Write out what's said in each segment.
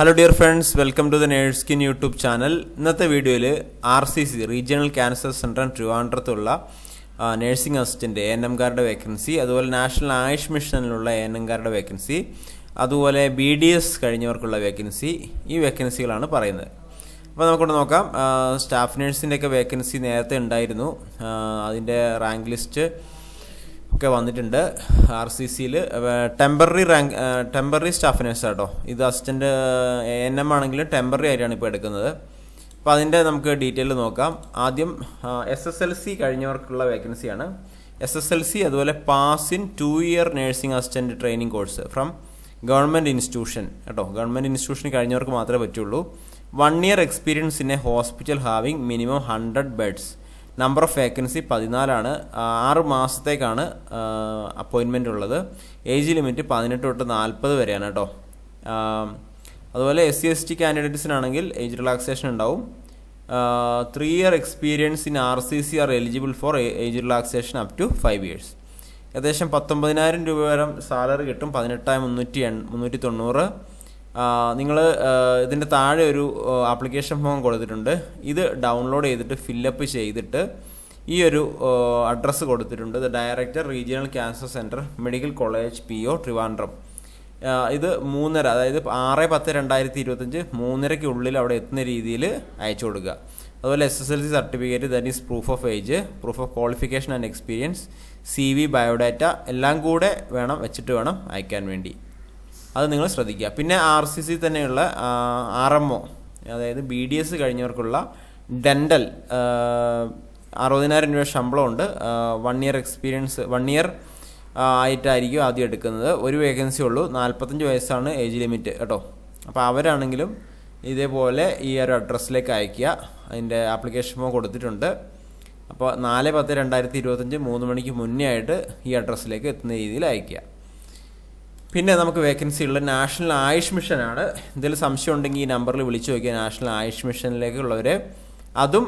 Hello dear friends welcome to the nurse kin YouTube channel ഇന്നത്തെ വീഡിയോയിൽ R C C regional cancer centre ട്രിവാൻഡ്രത്തുള്ള nursing assistant A N എംകാരുടെ vacancy അതുപോലെ national Ayush മിഷനിലുള്ള A N എംകാരുടെ vacancy അതുപോലെ B D S കഴിഞ്ഞവർക്കുള്ള vacancy ഈ വേക്കൻസികളാണ് പറയുന്നത്. അപ്പോൾ നമുക്കൊന്ന് നോക്കാം. സ്റ്റാഫ് നേഴ്സിന്റെയൊക്കെ വേക്കൻസി നേരത്തെ ഉണ്ടായിരുന്നു. അതിന്റെ റാങ്ക് ലിസ്റ്റ് ഒക്കെ വന്നിട്ടുണ്ട്. ആർ സി സിയിൽ temporary rank temporary staff nurse കേട്ടോ ഇത് അസിസ്റ്റന്റ് എ എൻ എം ആണെങ്കിലും ടെമ്പററി ആയിട്ടാണ് ഇപ്പോൾ എടുക്കുന്നത്. അപ്പോൾ അതിന്റെ നമുക്ക് ഡീറ്റെയിൽ നോക്കാം. ആദ്യം എസ് എസ് എൽ സി കഴിഞ്ഞവർക്കുള്ള വേക്കൻസിയാണ് എസ് എസ് എൽ സി അതുപോലെ pass in two year nursing assistant training course from government institution കേട്ടോ ഗവൺമെന്റ് ഇൻസ്റ്റിറ്റ്യൂഷൻ കഴിഞ്ഞവർക്ക് മാത്രമേ പറ്റുള്ളൂ. One year experience in a hospital having minimum hundred beds number of vacancy പതിനാലാണ്. ആറ് മാസത്തേക്കാണ് അപ്പോയിൻമെന്റ് ഉള്ളത്. Age limit പതിനെട്ട് തൊട്ട് നാൽപ്പത് വരെയാണ് കേട്ടോ. അതുപോലെ എസ് സി എസ് ടി കാൻഡിഡേറ്റ്സിനാണെങ്കിൽ ഏജ് റിലാക്സേഷൻ ഉണ്ടാവും. Three year experience in R C C are eligible for age relaxation up to five years ഏകദേശം പത്തൊമ്പതിനായിരം രൂപ വരെ സാലറി കിട്ടും. പതിനെട്ടായിരം മുന്നൂറ്റി എൺ മുന്നൂറ്റി തൊണ്ണൂറ്. നിങ്ങൾ ഇതിന്റെ താഴെ ഒരു ആപ്ലിക്കേഷൻ ഫോം കൊടുത്തിട്ടുണ്ട്. ഇത് ഡൗൺലോഡ് ചെയ്തിട്ട് ഫില്ലപ്പ് ചെയ്തിട്ട് ഈ ഒരു അഡ്രസ്സ് കൊടുത്തിട്ടുണ്ട്. ഇത് director regional cancer centre medical college P O Trivandrum ഇത് മൂന്നര അതായത് ആറ് പത്ത് രണ്ടായിരത്തി ഇരുപത്തഞ്ച് മൂന്നരയ്ക്ക് ഉള്ളിൽ അവിടെ എത്തുന്ന രീതിയിൽ അയച്ചു കൊടുക്കുക. അതുപോലെ S S L C certificate that is proof of age proof of qualification and experience C V biodata എല്ലാം കൂടെ വേണം വെച്ചിട്ട് വേണം അയക്കാൻ വേണ്ടി. അത് നിങ്ങൾ ശ്രദ്ധിക്കുക. പിന്നെ ആർ സി സി തന്നെയുള്ള ആർ എം ഒ അതായത് ബി ഡി എസ് കഴിഞ്ഞവർക്കുള്ള ഡെന്റൽ അറുപതിനായിരം രൂപ ശമ്പളമുണ്ട്. One year experience one year ആയിട്ടായിരിക്കും ആദ്യം എടുക്കുന്നത്. ഒരു വേക്കൻസി ഉള്ളൂ. നാൽപ്പത്തഞ്ച് വയസ്സാണ് ഏജ് ലിമിറ്റ് കേട്ടോ. അപ്പോൾ അവരാണെങ്കിലും ഇതേപോലെ ഈ ഒരു അഡ്രസ്സിലേക്ക് അയക്കുക അതിന്റെ ആപ്ലിക്കേഷൻ ഫോം കൊടുത്തിട്ടുണ്ട്. അപ്പോൾ നാല് പത്ത് രണ്ടായിരത്തി ഇരുപത്തഞ്ച് മൂന്ന് മണിക്ക് മുന്നേ ആയിട്ട് ഈ അഡ്രസ്സിലേക്ക് എത്തുന്ന രീതിയിൽ അയക്കുക പിന്നെ നമുക്ക് വേക്കൻസി ഉള്ള നാഷണൽ ആയുഷ് മിഷനാണ് എന്തെങ്കിലും സംശയം ഉണ്ടെങ്കിൽ ഈ നമ്പറിൽ വിളിച്ചു നോക്കിയാൽ നാഷണൽ ആയുഷ് മിഷനിലേക്കുള്ളവരെ അതും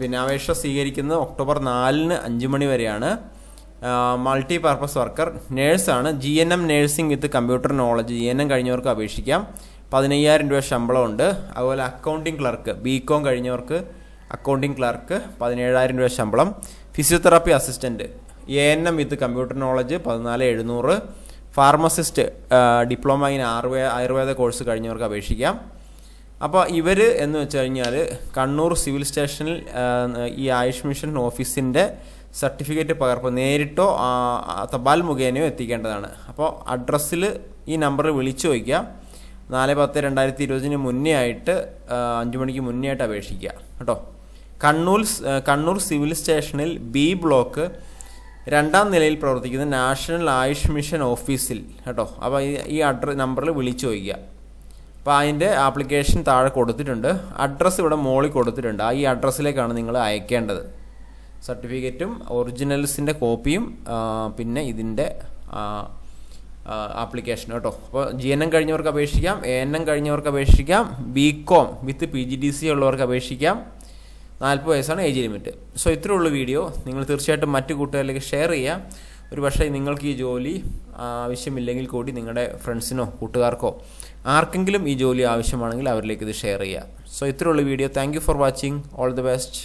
പിന്നെ അപേക്ഷ സ്വീകരിക്കുന്നത് ഒക്ടോബർ നാലിന് അഞ്ച് മണി വരെയാണ്. Multi purpose worker നേഴ്സാണ് G N M nursing with computer knowledge G N M കഴിഞ്ഞവർക്ക് അപേക്ഷിക്കാം. പതിനയ്യായിരം രൂപ ശമ്പളമുണ്ട്. അതുപോലെ അക്കൗണ്ടിംഗ് ക്ലർക്ക് ബി കോം കഴിഞ്ഞവർക്ക് അക്കൗണ്ടിംഗ് ക്ലർക്ക് പതിനേഴായിരം രൂപ ശമ്പളം. Physiotherapy assistant A N M with computer knowledge പതിനാല് എഴുന്നൂറ്. Pharmacist diploma in Ayurveda Ayurveda course കഴിഞ്ഞവർക്ക് അപേക്ഷിക്കാം. അപ്പോൾ ഇവർ എന്ന് വെച്ച് കഴിഞ്ഞാൽ കണ്ണൂർ സിവിൽ സ്റ്റേഷനിൽ ഈ ആയുഷ് മിഷൻ ഓഫീസിന്റെ സർട്ടിഫിക്കറ്റ് പകർപ്പ് നേരിട്ടോ തപാൽ മുഖേനയോ എത്തിക്കേണ്ടതാണ്. അപ്പോൾ അഡ്രസ്സിൽ ഈ നമ്പറിൽ വിളിച്ചു ചോദിക്കുക. നാല് പത്ത് രണ്ടായിരത്തി ഇരുപതിന് മുന്നേ ആയിട്ട് അഞ്ച് മണിക്ക് മുന്നേ ആയിട്ട് അപേക്ഷിക്കുക. കേട്ടോ? കണ്ണൂർ കണ്ണൂർ സിവിൽ സ്റ്റേഷനിൽ ബി ബ്ലോക്ക് രണ്ടാം നിലയിൽ പ്രവർത്തിക്കുന്ന നാഷണൽ ആയുഷ് മിഷൻ ഓഫീസിൽ കേട്ടോ. അപ്പോൾ ഈ അഡ്രസ് അഡ്ര നമ്പറിൽ വിളിച്ചു ചോദിക്കുക. അപ്പോൾ അതിന്റെ ആപ്ലിക്കേഷൻ താഴെ കൊടുത്തിട്ടുണ്ട്. അഡ്രസ്സ് ഇവിടെ മോളിൽ കൊടുത്തിട്ടുണ്ട്. ആ ഈ അഡ്രസ്സിലേക്കാണ് നിങ്ങൾ അയക്കേണ്ടത്. സർട്ടിഫിക്കറ്റും ഒറിജിനൽസിന്റെ കോപ്പിയും പിന്നെ ഇതിന്റെ ആപ്ലിക്കേഷൻ കേട്ടോ. അപ്പോൾ ജി എൻ എം കഴിഞ്ഞവർക്ക് അപേക്ഷിക്കാം എ എൻ എം കഴിഞ്ഞവർക്ക് അപേക്ഷിക്കാം B com with P G D C ഉള്ളവർക്ക് അപേക്ഷിക്കാം. നാൽപ്പത് വയസ്സാണ് ഏജ് ലിമിറ്റ്. സോ ഇത്രയേ ഉള്ളൂ വീഡിയോ. നിങ്ങൾ തീർച്ചയായിട്ടും മറ്റു കൂട്ടുകാരിലേക്ക് ഷെയർ ചെയ്യുക. ഒരു പക്ഷേ നിങ്ങൾക്ക് ഈ ജോലി ആവശ്യമില്ലെങ്കിൽ കൂടി നിങ്ങളുടെ ഫ്രണ്ട്സിനോ കൂട്ടുകാർക്കോ ആർക്കെങ്കിലും ഈ ജോലി ആവശ്യമാണെങ്കിൽ അവരിലേക്ക് ഇത് ഷെയർ ചെയ്യുക. സോ ഇത്രയേ ഉള്ളൂ video thank for watching all the best